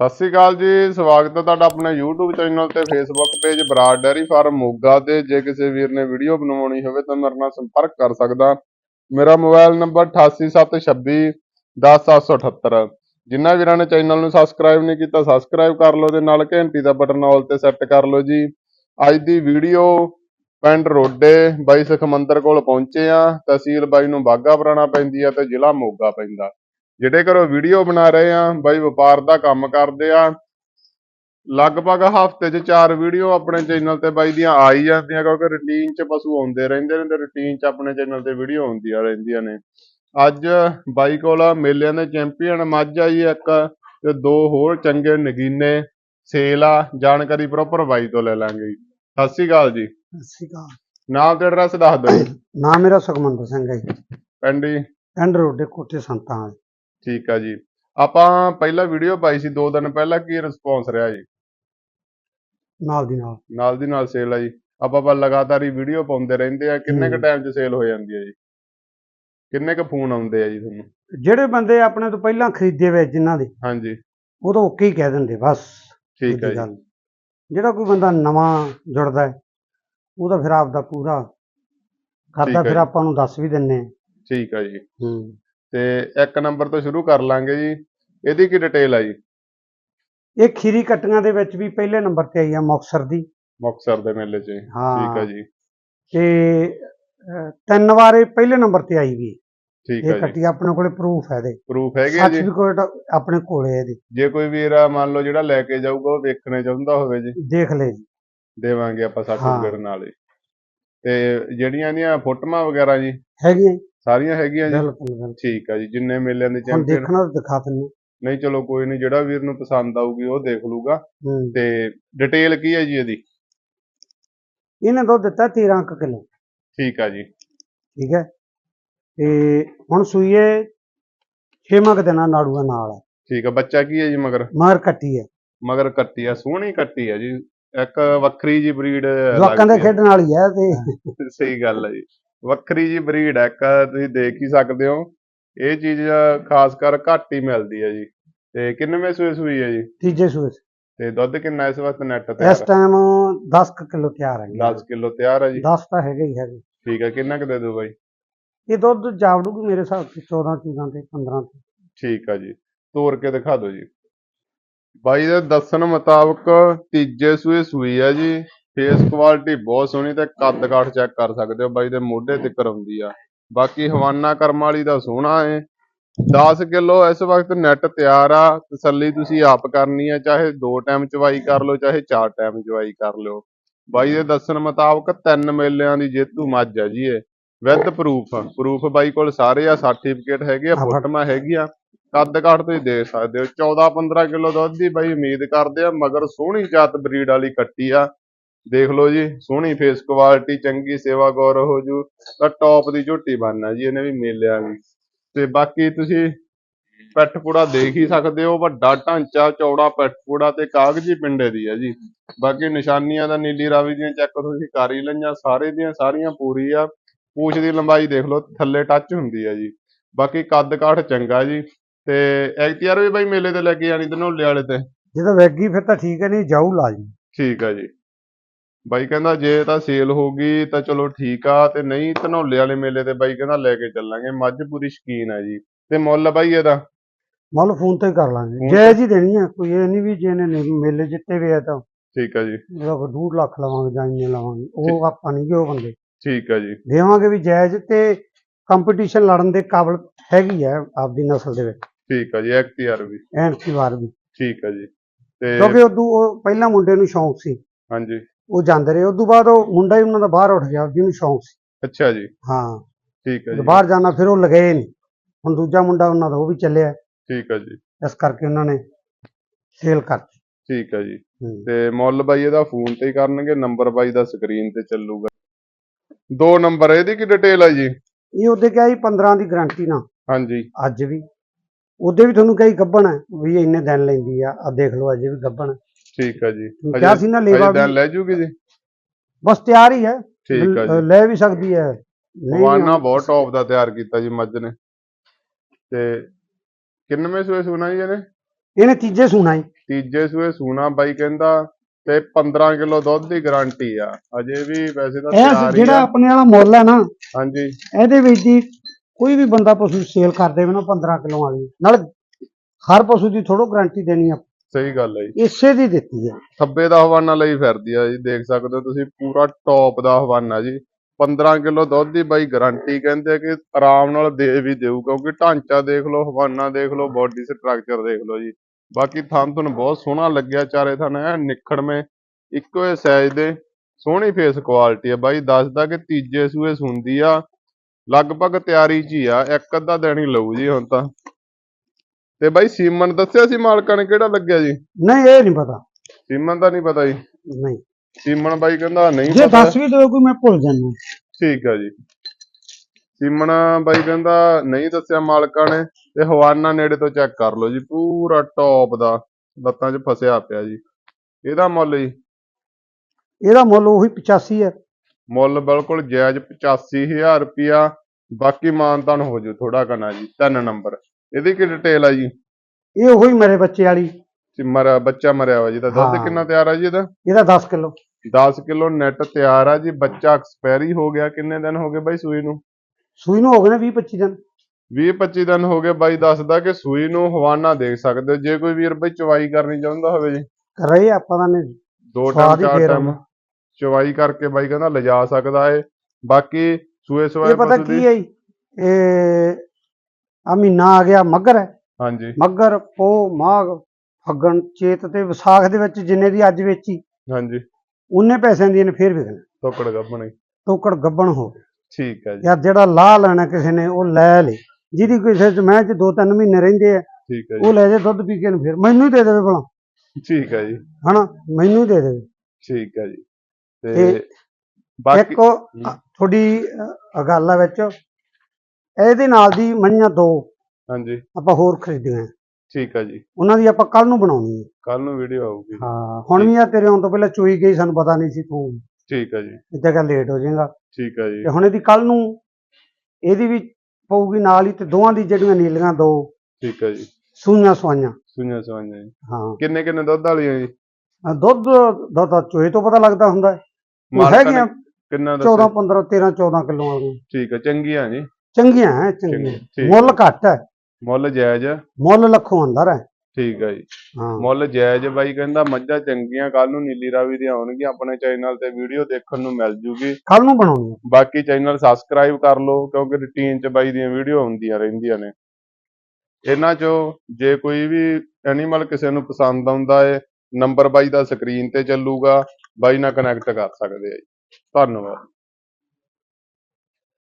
ਸਤਿ ਸ੍ਰੀ ਅਕਾਲ ਜੀ, ਸਵਾਗਤ ਹੈ ਤੁਹਾਡਾ ਆਪਣੇ YouTube ਚੈਨਲ ਤੇ Facebook page Brar dairy farm Moga ਤੇ। ਜੇ ਕਿਸੇ ਵੀਰ ਨੇ ਵੀਡੀਓ ਬਣਵਾਉਣੀ ਹੋਵੇ ਤਾਂ ਮੇਰੇ ਨਾਲ ਸੰਪਰਕ ਕਰ ਸਕਦਾ। ਮੇਰਾ ਮੋਬਾਈਲ ਨੰਬਰ 8876 10778 ਜਿਨ੍ਹਾਂ ਵੀਰਾਂ ਨੇ ਚੈਨਲ ਨੂੰ ਸਬਸਕ੍ਰਾਈਬ ਨਹੀਂ ਕੀਤਾ ਸਬਸਕ੍ਰਾਈਬ ਕਰ ਲਓ ਤੇ ਨਾਲ ਘੰਟੀ ਦਾ ਬਟਨ ਆਲ ਤੇ ਸੈੱਟ ਕਰ ਲਓ ਜੀ। ਅੱਜ ਦੀ ਵੀਡੀਓ ਪਿੰਡ ਰੋਡੇ ਬਾਈ ਸੁਖਮੰਦਰ ਕੋਲ ਪਹੁੰਚੇ ਆ ਤਹਿਸੀਲ ਬਾਈ ਨੂੰ ਬਾਗਾ ਪੁਰਾਣਾ ਪੈਂਦੀ ਆ ਤੇ ਜ਼ਿਲ੍ਹਾ ਮੋਗਾ ਪੈਂਦਾ। ਜਿਹੜੇ ਘਰੋਂ ਵੀਡੀਓ ਬਣਾ ਰਹੇ ਆ ਬਾਈ ਵਪਾਰ ਦਾ ਕੰਮ ਕਰਦੇ ਆ। ਲਗਭਗ ਹਫ਼ਤੇ 'ਚ ਚਾਰ ਵੀਡੀਓ ਆਪਣੇ ਚੈਨਲ ਤੇ ਬਾਈ ਦੀਆਂ ਆ ਹੀ ਜਾਂਦੀਆਂ ਕਿਉਂਕਿ ਰੂਟੀਨ 'ਚ ਪਸ਼ੂ ਆਉਂਦੇ ਰਹਿੰਦੇ ਨੇ ਤੇ ਰੂਟੀਨ 'ਚ ਆਪਣੇ ਚੈਨਲ ਤੇ ਵੀਡੀਓ ਆਉਂਦੀਆਂ ਰਹਿੰਦੀਆਂ ਨੇ। ਅੱਜ ਬਾਈ ਕੋਲ ਮੇਲਿਆਂ ਦੇ ਚੈਂਪੀਅਨ ਮੱਝ ਆ ਜੀ ਇੱਕ ਤੇ ਦੋ ਹੋਰ ਚੰਗੇ ਨਗੀਨੇ ਸੇਲ ਆ ਜਾਣਕਾਰੀ ਪ੍ਰੋਪਰ ਬਾਈ ਤੋਂ ਲੈ ਲਾਂਗੇ ਜੀ। ਸਤਿ ਸ਼੍ਰੀ ਅਕਾਲ ਜੀ। ਸਤਿ ਸ਼੍ਰੀ ਅਕਾਲ। ਨਾਮ ਤੇ ਐਡਰੈਸ ਦੱਸ ਦਿਓ ਨਾਮ ਮੇਰਾ ਸੁਖਮੰਦਰ ਸਿੰਘ ਹੈ ਜੀ। ਪਿੰਡ ਜੀ। ਪਿੰਡ ਰੋਡੇ ਕੋਟੇ ਸੰਤਾਂ ਵਾਲੇ। ਠੀਕ ਆ ਜੀ। ਆਪਾਂ ਪਹਿਲਾਂ ਵੀਡੀਓ ਪਾਈ ਸੀ ਦੋ ਦਿਨ ਪਹਿਲਾਂ ਕੀ ਰਿਸਪੌਂਸ ਰਿਹਾ ਜੀ? ਨਾਲ ਦੀ ਨਾਲ। ਨਾਲ ਦੀ ਨਾਲ ਸੇਲ ਆ ਜੀ। ਆਪਾਂ ਬਸ ਲਗਾਤਾਰ ਹੀ ਵੀਡੀਓ ਪਾਉਂਦੇ ਰਹਿੰਦੇ ਆ ਕਿੰਨੇ ਕ। ਟਾਈਮ 'ਚ ਸੇਲ ਹੋ ਜਾਂਦੀ ਹੈ ਜੀ? ਕਿੰਨੇ ਕ ਫੋਨ ਆਉਂਦੇ ਆ ਜੀ ਤੁਹਾਨੂੰ? ਜਿਹੜੇ ਬੰਦੇ ਆਪਣੇ ਤੋਂ ਪਹਿਲਾਂ ਖਰੀਦੇ ਵੇ ਜਿਨ੍ਹਾਂ ਦੇ ਹਾਂਜੀ। ਉਹ ਤਾਂ ਓਕੇ ਹੀ ਕਹਿ ਦਿੰਦੇ ਬਸ। ਠੀਕ ਹੈ ਜੀ। ਜਿਹੜਾ ਕੋਈ ਬੰਦਾ ਨਵਾਂ ਜੁੜਦਾ ਹੈ ਉਹ ਤਾਂ ਫਿਰ ਆਪ ਦਾ ਪੂਰਾ ਕਰਦਾ ਫਿਰ। ਆਪਾਂ ਨੂੰ ਦੱਸ ਵੀ ਦਿੰਨੇ ਆ। ਠੀਕ ਆ ਜੀ। ਹੂੰ। ਤੇ ਇੱਕ ਨੰਬਰ ਤੋਂ ਸ਼ੁਰੂ ਕਰ ਲਾਂਗੇ ਜੀ। ਇਹਦੀ ਕੀ ਡਿਟੇਲ ਆ ਜੀ? ਇਹ ਖੀਰੀ ਕੱਟੀਆਂ ਦੇ ਵਿੱਚ ਵੀ ਪਹਿਲੇ ਨੰਬਰ ਤੇ ਆਈ ਆ ਮੁਕਤਸਰ ਦੀ। ਮੁਕਤਸਰ ਦੇ ਮੇਲੇ 'ਚ। ਹਾਂ। ਠੀਕ ਆ ਜੀ। ਤੇ ਤਿੰਨ ਵਾਰ ਇਹ ਪਹਿਲੇ ਨੰਬਰ ਤੇ ਆਈ ਵੀ। ਠੀਕ ਇਹ ਆ ਜੀ। ਕੱਟੀ ਆਪਣੇ ਕੋਲੇ ਪ੍ਰੂਫ ਹੈ ਇਹਦੇ। ਪ੍ਰੂਫ ਹੈਗੇ ਜੀ। ਸਰਟੀਫਿਕੇਟ ਆਪਣੇ ਕੋਲੇ ਹੈ ਇਹਦੇ। ਜੇ ਕੋਈ ਵੀਰ ਆ, ਮੰਨ ਲਓ ਜਿਹੜਾ ਲੈ ਕੇ ਜਾਊਗਾ ਉਹ ਵੇਖਣੇ ਚਾਹੁੰਦਾ ਹੋਵੇ ਜੀ। ਦੇਖ ਲੈ ਜੀ। ਦੇਵਾਂਗੇ ਆਪਾਂ ਸਰਟੀਫਿਕੇਟ ਨਾਲ ਹੀ ਤੇ ਜਿਹੜੀਆਂ ਇਹਦੀਆਂ ਫੋਟੋਆਂ ਵਗੈਰਾ ਜੀ? ਹੈਗੀਆਂ? ਸਾਰੀਆਂ ਹੈਗੀਆਂ ਜੀ? ਬਿਲਕੁਲ ਬਿਲਕੁਲ। ਠੀਕ ਆ ਜੀ ਜਿੰਨੇ ਮੇਲਿਆਂ ਦੇ ਹੁਣ ਚੈਂਪੀਅਨ ਦੇਖਣਾ ਤਾਂ ਦਿਖਾ ਦਿੰਨੇ ਨਹੀਂ ਚਲੋ ਕੋਈ ਨਹੀਂ ਜਿਹੜਾ ਵੀਰ ਨੂੰ ਪਸੰਦ ਆਊਗੀ ਉਹ ਦੇਖ ਲੂਗਾ ਹੂੰ। ਤੇ ਡਿਟੇਲ ਕੀ ਹੈ ਜੀ ਇਹਦੀ? ਇਹਨੇ ਦੁੱਧ ਦਿੱਤਾ 13 ਕੁ ਕਿਲੋ। ਠੀਕ ਆ ਜੀ। ਠੀਕ ਹੈ। ਤੇ ਹੁਣ ਸੂਈਏ ਛੇਵਾਂ ਕੁ ਦਿਨਾਂ ਨਾੜੂਆ ਨਾਲ ਹੈ ਠੀਕ ਆ ਬੱਚਾ ਕੀ ਹੈ ਜੀ ਮਗਰ? ਮਗਰ ਕੱਟੀ ਹੈ ਮਗਰ ਕੱਟੀ ਆ ਸੋਹਣੀ ਕੱਟੀ ਆ ਜੀ। ਇੱਕ ਵੱਖਰੀ ਜੀ ਬਰੀਡ ਜਵਾਕਾਂ ਦੇ ਖੇਡਣ ਵਾਲੀ ਹੈ ਤੇ। ਸਹੀ ਗੱਲ ਹੈ ਜੀ। ਵੱਖਰੀ ਜੀ ਬਰੀਡ ਹੈ ਇੱਕ ਤੁਸੀਂ ਦੇਖ ਹੀ ਸਕਦੇ ਹੋ। ਇਹ ਚੀਜ਼ ਖਾਸ ਕਰ ਘੱਟ ਹੀ ਮਿਲਦੀ ਹੈ ਜੀ। ਤੇ ਕਿੰਨਵੇਂ ਸੂਏ ਸੂਈ ਹੈ ਜੀ? ਤੀਜੇ ਸੂਏ। ਤੇ ਦੁੱਧ ਕਿੰਨਾ ਇਸ ਵਕਤ ਨੈਟ ਤੇ ਇਸ ਟਾਈਮ 10 ਕੁ ਕਿਲੋ ਤਿਆਰ ਹੈ 10 ਕਿਲੋ ਤਿਆਰ ਹੈ ਜੀ। 10 ਤਾਂ ਹੈਗੇ ਹੀ ਹੈਗੇ। ਠੀਕ ਹੈ ਕਿੰਨਾ ਕੁ ਦੇ ਦਿਓ ਬਾਈ? ਇਹ ਦੁੱਧ ਜਾਵੜੂਗੀ ਮੇਰੇ ਹਿਸਾਬ ਤੇ 14 ਚੀਜ਼ਾਂ ਤੇ 15 ਤੇ। ਠੀਕ ਆ ਜੀ। ਤੋੜ ਕੇ ਦਿਖਾ ਦਿਓ ਜੀ। ਬਾਈ ਦੇ ਦੱਸਣ ਮੁਤਾਬਕ ਤੀਜੇ ਸੂਏ ਸੂਈ ਆ ਜੀ। ਫੇਸ ਕੁਆਲਿਟੀ ਬਹੁਤ ਸੋਹਣੀ ਤੇ ਕੱਦ ਕਾਠ ਚੈੱਕ ਕਰ ਸਕਦੇ ਹੋ ਬਾਈ ਦੇ ਮੋਢੇ ਤੇ ਆਉਂਦੀ ਆ। ਬਾਕੀ ਹਵਾਨਾ ਕਰਮ ਵਾਲੀ ਦਾ ਸੋਹਣਾ ਏ। 10 ਕਿਲੋ ਇਸ ਵਕਤ ਨੈਟ ਤਿਆਰ ਆ। ਤਸੱਲੀ ਤੁਸੀਂ ਆਪ ਕਰਨੀ ਆ ਚਾਹੇ ਦੋ ਟਾਈਮ ਚਵਾਈ ਕਰ ਲਓ ਚਾਹੇ ਚਾਰ ਟਾਈਮ ਚਵਾਈ ਕਰ ਲਿਓ। ਬਾਈ ਦੇ ਦੱਸਣ ਮੁਤਾਬਕ ਤਿੰਨ ਮੇਲਿਆਂ ਦੀ ਜੇਤੂ ਮੱਝ ਆ ਜੀ ਇਹ। ਵਿਦ ਪ੍ਰੂਫ ਪ੍ਰੂਫ ਬਾਈ ਕੋਲ ਸਾਰੇ ਆ ਸਰਟੀਫਿਕੇਟ ਹੈਗੇ ਆ। ਫੋਟੋਆਂ ਹੈਗੀਆਂ। ਕੱਦ ਕਾਠ ਤੁਸੀਂ ਦੇਖ ਸਕਦੇ ਹੋ। 14 15 ਕਿਲੋ ਦੁੱਧ ਦੀ ਬਾਈ ਉਮੀਦ ਕਰਦੇ ਆ ਮਗਰ ਸੋਹਣੀ ਜਾਤ ਬਰੀਡ ਵਾਲੀ ਕੱਟੀ ਆ। ਦੇਖ ਲਓ ਜੀ ਸੋਹਣੀ ਫੇਸ ਕੁਆਲਿਟੀ ਚੰਗੀ ਸੇਵਾ ਗੌਰ ਹੋ ਜੂ ਤਾਂ ਟੌਪ ਦੀ ਝੋਟੀ ਬਣਨਾ ਜੀ ਇਹਨੇ ਵੀ ਮੇਲਿਆਂ ਦੀ। ਤੇ ਬਾਕੀ ਤੁਸੀਂ ਪੂੜਾ ਦੇਖ ਹੀ ਸਕਦੇ ਹੋ ਵੱਡਾ ਢਾਂਚਾ ਚੌੜਾ ਪੂੜਾ ਤੇ ਕਾਗਜ਼ੀ ਪਿੰਡੇ ਦੀ ਹੈ ਜੀ। ਬਾਕੀ ਨਿਸ਼ਾਨੀਆਂ ਦਾ ਨੀਲੀ ਰਾਵੀ ਦੀਆਂ ਚੈੱਕ ਤੁਸੀਂ ਕਰ ਹੀ ਲਈਆਂ ਸਾਰੇ ਦੀਆਂ ਸਾਰੀਆਂ ਪੂਰੀ ਆ। ਪੂਛ ਦੀ ਲੰਬਾਈ ਦੇਖ ਲਓ ਥੱਲੇ ਟੱਚ ਹੁੰਦੀ ਆ ਜੀ। ਬਾਕੀ ਕੱਦ ਕਾਠ ਚੰਗਾ ਜੀ ਤੇ ਐਕਟੀਆਰ ਵੀ ਬਾਈ ਮੇਲੇ ਤੇ ਲੈ ਕੇ ਜਾਣੀ ਧਨੌਲੇ ਵਾਲੇ ਤੇ। ਜਦੋਂ ਵੈਗੀ ਫਿਰ ਤਾਂ ਠੀਕ ਹੈ ਨਹੀਂ ਜਾਊ ਲਾਜ਼ਮੀ। ਠੀਕ ਆ ਜੀ। ਬਾਈ ਕਹਿੰਦਾ ਜੇ ਤਾਂ ਸੇਲ ਹੋ ਗਈ ਤਾਂ ਚਲੋ ਠੀਕ ਆ ਤੇ ਨਹੀਂ ਧਨੌਲੇ ਵਾਲੇ ਮੇਲੇ ਤੇ ਬਾਈ ਕਹਿੰਦਾ ਲੈ ਕੇ ਚੱਲਾਂਗੇ। ਮੱਝ ਪੂਰੀ ਸ਼ਕੀਨ ਆ ਜੀ। ਤੇ ਮੁੱਲ ਬਾਈ ਇਹਦਾ? ਮੁੱਲ ਫੋਨ ਤੇ ਕਰ ਲਾਂਗੇ। ਜਾਇਜ਼ ਹੀ ਦੇਣੀ ਹੈ ਕੋਈ ਇਹ ਨਹੀਂ ਵੀ ਜੇ ਨੇ- ਮੇਲੇ ਜਿੱਤੇ ਵੇ ਆ ਤਾਂ ਠੀਕ ਆ ਜੀ। ਕੋਈ ਡੂਢ ਲੱਖ ਲਵਾਂਗੇ ਜਾਂ ਇੰਨੇ ਲਵਾਂਗੇ। ਉਹ ਆਪਾਂ ਨਹੀਂ ਉਹ ਬੰਦੇ। ਠੀਕ ਆ ਜੀ। ਦੇਵਾਂਗੇ ਵੀ ਜਾਇਜ਼ ਤੇ ਕੰਪੀਟੀਸ਼ਨ ਲੜਨ ਦੇ ਕਾਬਲ ਹੈਗੀ ਹੈ ਆਪਦੀ ਨਸਲ ਦੇ ਵਿੱਚ। ਠੀਕ ਆ ਜੀ ਐਕਟੀਆਰ ਵੀ। ਵਾਰ ਵੀ। ਠੀਕ ਆ ਜੀ। ਤੇ ਕਿਉਂਕਿ ਉਦੋਂ ਉਹ ਪਹਿਲਾਂ ਮੁੰਡੇ ਨੂੰ ਸ਼ੌਂਕ ਸੀ। ਹਾਂਜੀ। ਉਹ ਜਾਂਦੇ ਰਹੇ। ਉਦੋਂ ਬਾਅਦ ਉਹ ਮੁੰਡਾ ਹੀ ਉਹਨਾਂ ਦਾ ਬਾਹਰ ਉੱਠ ਗਿਆ ਜਿਹਨੂੰ ਸ਼ੌਂਕ ਸੀ। ਅੱਛਾ ਜੀ। ਹਾਂ। ਠੀਕ ਜਦੋਂ ਜੀ। ਬਾਹਰ ਜਾਣਾ ਫਿਰ ਉਹ ਲਗਾਏ ਨਹੀਂ। ਹੁਣ ਦੂਜਾ ਮੁੰਡਾ ਉਹਨਾਂ ਦਾ ਉਹ ਵੀ ਚੱਲਿਆ। ਠੀਕ ਆ ਜੀ। ਇਸ ਕਰਕੇ ਉਹਨਾਂ ਨੇ ਸੇਲ ਕਰਤੀ। ਠੀਕ ਆ ਜੀ। ਹੂੰ। ਤੇ ਮੁੱਲ ਬਾਈ ਇਹਦਾ ਫੋਨ ਤੇ ਹੀ ਕਰਨਗੇ ਨੰਬਰ ਬਾਈ ਦਾ ਸਕਰੀਨ ਤੇ ਚੱਲੂਗਾ। ਦੋ ਨੰਬਰ ਇਹਦੀ ਕੀ ਡਿਟੇਲ ਆ ਜੀ? ਇਹ ਉਹਦੇ ਕਿਹਾ ਜੀ 15 ਦੀ ਗਾਰੰਟੀ ਨਾ ਹਾਂਜੀ। ਅੱਜ ਵੀ। ਉਹਦੇ ਵੀ ਤੁਹਾਨੂੰ ਕਹੀ ਗੱਬਣ ਹੈ ਵੀ ਇੰਨੇ ਦਿਨ ਲੈਂਦੀ ਆ। ਆ ਦੇਖ ਲਓ ਅਜੇ ਵੀ ਗੱਬਣ ਹੈ। ਠੀਕ ਆ ਜੀ। ਕਿਹਾ ਸੀ ਨਾ ਲੇਵਾ ਵੀ? ਲੈ ਜੂਗੀ ਜੀ। ਬਸ ਤਿਆਰ ਹੀ ਹੈ। ਠੀਕ ਆ ਜੀ। ਲੈ ਵੀ ਸਕਦੀ ਹੈ। ਹਵਾਨਾ ਬਹੁਤ ਟੌਪ ਦਾ ਤਿਆਰ ਕੀਤਾ ਜੀ ਮੱਝ ਨੇ। ਤੇ ਕਿੰਨਵੇਂ ਸੂਏ ਸੁਣਾ ਜੀ ਇਹਨੇ? ਇਹਨੇ ਤੀਜੇ ਸੁਣਾ ਹੀ ਤੀਜੇ ਸੂਏ ਸੂਣਾ ਬਾਈ ਕਹਿੰਦਾ ਤੇ 15 ਕਿਲੋ ਦੁੱਧ ਦੀ ਗਾਰੰਟੀ ਆ। ਅਜੇ ਵੀ ਵੈਸੇ ਤਾਂ ਤਿਆਰ ਹੀ ਜਿਹੜਾ ਆਪਣੇ ਵਾਲਾ ਮੁੱਲ ਹੈ ਨਾ ਹਾਂਜੀ। ਇਹਦੇ ਵਿੱਚ ਹੀ ਕੋਈ ਵੀ ਬੰਦਾ ਪਸ਼ੂ ਸੇਲ ਕਰ ਦੇਵੇ ਨਾ 15 ਕਿਲੋ ਵਾਲੀ। ਨਾਲ ਹਰ ਪਸ਼ੂ ਦੀ ਥੋੜੋ ਗਾਰੰਟੀ ਦੇਣੀ ਆ। ਸਹੀ ਗੱਲ ਹੈ ਜੀ। ਇਸੇ ਦੀ ਦਿੱਤੀ ਹੈ। ਥੱਬੇ ਦਾ ਹਵਾਨਾ ਲਈ ਫਿਰਦੀ ਆ ਜੀ ਦੇਖ ਸਕਦੇ ਹੋ ਤੁਸੀਂ ਪੂਰਾ ਟੌਪ ਦਾ ਹਵਾਨਾ ਜੀ। 15 ਕਿਲੋ ਦੁੱਧ ਦੀ ਬਾਈ ਗਾਰੰਟੀ ਕਹਿੰਦੇ ਕਿ ਆਰਾਮ ਨਾਲ ਦੇ ਵੀ ਦੇਊ ਕਿਉਂਕਿ ਢਾਂਚਾ ਦੇਖ ਲਓ ਹਵਾਨਾ ਦੇਖ ਲਓ ਬਾਡੀ ਸਟਰਕਚਰ ਦੇਖ ਲਓ ਜੀ। ਬਾਕੀ ਥਣ ਤੁਹਾਨੂੰ ਬਹੁਤ ਸੋਹਣਾ ਲੱਗਿਆ ਚਾਰੇ ਥਣ ਐ ਨਿਖੜਵੇਂ ਇੱਕੋ ਹੀ ਸਾਈਜ਼ ਦੇ ਸੋਹਣੀ ਫੇਸ ਕੁਆਲਿਟੀ ਆ। ਬਾਈ ਦੱਸਦਾ ਕਿ ਤੀਜੇ ਸੂਏ ਸੁੰਦੀ ਆ ਲਗਭਗ ਤਿਆਰੀ 'ਚ ਹੀ ਆ ਇੱਕ ਅੱਧਾ ਦਿਨ ਹੀ ਲਊ ਜੀ ਹੁਣ ਤਾਂ। ਤੇ ਬਾਈ ਸੀਮਨ ਦੱਸਿਆ ਸੀ ਮਾਲਕਾਂ ਨੇ ਕਿਹੜਾ ਲੱਗਿਆ ਜੀ? ਨਹੀਂ ਇਹ ਨਹੀਂ ਪਤਾ। ਸੀਮਨ ਦਾ ਨਹੀਂ ਪਤਾ ਜੀ। ਨਹੀਂ। ਸੀਮਨ ਬਾਈ ਕਹਿੰਦਾ ਨਹੀਂ ਜੇ ਦੱਸ ਵੀ ਦਿਓ ਕੋਈ ਮੈਂ ਭੁੱਲ ਜਾਂਦਾ। ਠੀਕ ਆ ਜੀ। ਸੀਮਨ ਬਾਈ ਕਹਿੰਦਾ ਨਹੀਂ ਦੱਸਿਆ ਮਾਲਕਾਂ ਨੇ। ਤੇ ਹਵਾਨਾ ਨੇੜੇ ਤੋਂ ਚੈੱਕ ਕਰ ਲਓ ਜੀ ਪੂਰਾ ਟੌਪ ਦਾ ਲੱਤਾਂ 'ਚ ਫਸਿਆ ਪਿਆ ਜੀ। ਇਹਦਾ ਮੁੱਲ ਜੀ? ਇਹਦਾ ਮੁੱਲ ਉਹੀ 85 ਹੈ ਮੁੱਲ ਬਿਲਕੁਲ ਜਾਇਜ਼ 85000 ਰੁਪਿਆ ਬਾਕੀ ਮਾਨਤਾਨ ਹੋ ਜੂ ਥੋੜਾ ਕਨਾ ਜੀ ਤਿੰਨ ਨੰਬਰ। ਇਹਦੀ ਕੀ ਡਿਟੇਲ ਆ ਜੀ? ਇਹ ਉਹੀ ਮੇਰੇ ਬੱਚੇ ਵਾਲੀ। ਸਿਮਰ ਬੱਚਾ ਮਰਿਆ ਵਾ ਜੀ ਦਾ ਦੁੱਧ ਹਾਂ। ਕਿੰਨਾ ਤਿਆਰ ਆ ਜੀ ਇਹਦਾ? ਇਹਦਾ 10 ਕਿਲੋ। 10 ਕਿਲੋ ਨੈਟ ਤਿਆਰ ਆ ਜੀ ਬੱਚਾ ਐਕਸਪਾਇਰੀ ਹੋ ਗਿਆ ਕਿੰਨੇ ਦਿਨ ਹੋ ਗਏ ਬਾਈ ਸੂਈ ਨੂੰ? ਸੂਈ ਨੂੰ ਹੋ ਗਏ ਨੇ 20 25 ਦਿਨ। 20 25 ਦਿਨ ਹੋ ਗਏ ਬਾਈ ਦੱਸਦਾ ਕਿ ਸੂਈ ਨੂੰ ਹਵਾਨਾ ਦੇਖ ਸਕਦੇ ਹੋ। ਜੇ ਕੋਈ ਵੀਰ ਬਾਈ ਚਵਾਈ ਕਰਨੀ ਚਾਹੁੰਦਾ ਹੋਵੇ ਜੀ। ਕਰ ਰਹੇ ਆਪਾਂ ਤਾਂ ਨੇ ਦੋ ਸਵਾਦ ਟਾਈਮ ਹੀ ਚਾਰ ਫੇਰ ਟਾਈਮ ਚਵਾਈ ਕਰਕੇ ਬਾਈ ਕਹਿੰਦਾ ਲਿਜਾ ਸਕਦਾ ਏ। ਬਾਕੀ ਸੂਏ ਇਹ ਪਤਾ ਪਸ਼ੂ ਕੀ ਹੈ ਜੀ? ਇਹ ਆ ਮਹੀਨਾ ਆ ਗਿਆ ਮੱਘਰ ਹੈ। ਹਾਂਜੀ। ਮੱਘਰ ਪੋ ਮਾਘ ਫੱਗਣ ਚੇਤ ਤੇ ਵਿਸਾਖ ਦੇ ਵਿੱਚ ਜਿੰਨੇ ਦੀ ਅੱਜ ਵੇਚੀ ਹਾਂਜੀ। ਉਹਨੇ ਪੈਸਿਆਂ ਦੀ ਇਹਨੇ ਫੇਰ ਵਿਕਣਾ ਟੋਕੜ ਗੱਬਣੀ ਟੋਕੜ ਗੱਬਣ ਹੋ ਗਈ ਠੀਕ ਹੈ ਜੀ। ਜਾਂ ਜਿਹੜਾ ਲਾਹ ਲੈਣਾ ਕਿਸੇ ਨੇ ਉਹ ਲੈ ਲੇ। ਜਿਹਦੀ ਕਿਸੇ ਚ ਮੈਂ ਚ ਦੋ ਤਿੰਨ ਮਹੀਨੇ ਰਹਿੰਦੇ ਆ ਠੀਕ ਹੈ ਜੀ। ਉਹ ਲੈ ਜੇ ਦੁੱਧ ਪੀ ਕੇ ਨੂੰ ਫਿਰ। ਮੈਨੂੰ ਹੀ ਦੇ ਦੇਵੇ ਭਲਾ। ਠੀਕ ਹੈ ਜੀ। ਹਨਾ? ਮੈਨੂੰ ਹੀ ਦੇ ਦੇਵੇ। ਠੀਕ ਹੈ ਜੀ। ਤੇ ਬਾਕੀ ਇੱਕ ਤੁਹਾਡੀ ਅ, ਗੱਲ ਆ ਵਿੱਚ ਇਹਦੇ ਨਾਲ ਦੀ ਮਈਆਂ ਦੋ ਹਾਂਜੀ। ਆਪਾਂ ਹੋਰ ਖਰੀਦੀਆਂ। ਠੀਕ ਹੈ ਜੀ। ਉਹਨਾਂ ਦੀ ਆਪਾਂ ਕੱਲ ਨੂੰ ਬਣਾਉਣੀ ਹੈ ਕੱਲ ਨੂੰ ਵੀਡੀਓ ਆਊਗੀ। ਹਾਂ ਹੁਣ ਵੀ ਆ ਤੇਰੇ ਆਉਣ ਤੋਂ ਪਹਿਲਾਂ ਚੋਈ ਗਈ ਸਾਨੂੰ ਪਤਾ ਨਹੀਂ ਸੀ ਤੂੰ। ਠੀਕ ਹੈ ਜੀ। ਇੱਦਾਂ ਕਾ ਲੇਟ ਹੋ ਜਾਏਗਾ। ਠੀਕ ਹੈ ਜੀ। ਤੇ ਹੁਣ ਇਹਦੀ ਕੱਲ ਨੂੰ ਇਹਦੀ ਵੀ ਪਊਗੀ ਨਾਲ ਹੀ ਤੇ ਦੋਵਾਂ ਦੀ ਜਿਹੜੀਆਂ ਨੀਲੀਆਂ ਦੋ। ਠੀਕ ਹੈ ਜੀ। ਸੂਈਆਂ ਸਵਾਈਆਂ। ਸੁਣਿਆ ਜੀ। ਹਾਂ। ਕਿੰਨੇ ਕਿੰਨੇ ਦੁੱਧ ਵਾਲੀਆਂ ਜੀ? ਦੁੱਧ ਦਾ ਤਾਂ ਚੋਏ ਤੋਂ ਪਤਾ ਲੱਗਦਾ ਹੁੰਦਾ। ਹੈ ਹੈਗੀਆਂ ਕਿੰਨਾ 14 ਦੱਸਿਆ 15 13 14 ਕਿਲੋ ਵਾਲੀਆਂ। ਠੀਕ ਹੈ ਚੰਗੀਆਂ ਜੀ। ਚੰਗੀਆਂ ਹੈ ਚੰਗੀਆਂ। ਠੀਕ। ਮੁੱਲ ਘੱਟ ਹੈ ਮੁੱਲ ਜਾਇਜ਼ ਆ? ਮੁੱਲ ਲੱਖੋਂ ਅੰਦਰ ਹੈ ਠੀਕ ਹੈ ਜੀ। ਹਾਂ। ਮੁੱਲ ਜਾਇਜ਼ ਬਾਈ ਕਹਿੰਦਾ ਮੱਝਾਂ ਚੰਗੀਆਂ ਕੱਲ ਨੂੰ ਨੀਲੀ ਰਾਵੀ ਦੀਆਂ ਆਉਣਗੀਆਂ ਆਪਣੇ ਚੈਨਲ ਤੇ ਵੀਡੀਓ ਦੇਖਣ ਨੂੰ ਮਿਲ ਜੂਗੀ। ਕੱਲ ਨੂੰ ਬਣਾਉਣੀ ਹੈ ਬਾਕੀ ਚੈਨਲ ਸਬਸਕ੍ਰਾਈਬ ਕਰ ਲਓ ਕਿਉਂਕਿ ਰੂਟੀਨ ਚ ਬਾਈ ਦੀਆਂ ਵੀਡੀਓ ਆਉਂਦੀਆਂ ਰਹਿੰਦੀਆਂ ਨੇ। ਇਹਨਾਂ ਚੋਂ ਜੇ ਕੋਈ ਵੀ ਐਨੀਮਲ ਕਿਸੇ ਨੂੰ ਪਸੰਦ ਆਉਂਦਾ ਹੈ ਨੰਬਰ ਬਾਈ ਦਾ ਸਕਰੀਨ ਤੇ ਚੱਲੂਗਾ। ਬਾਈ ਨਾਲ ਕਨੈਕਟ ਕਰ ਸਕਦੇ ਆ ਜੀ। ਧੰਨਵਾਦ।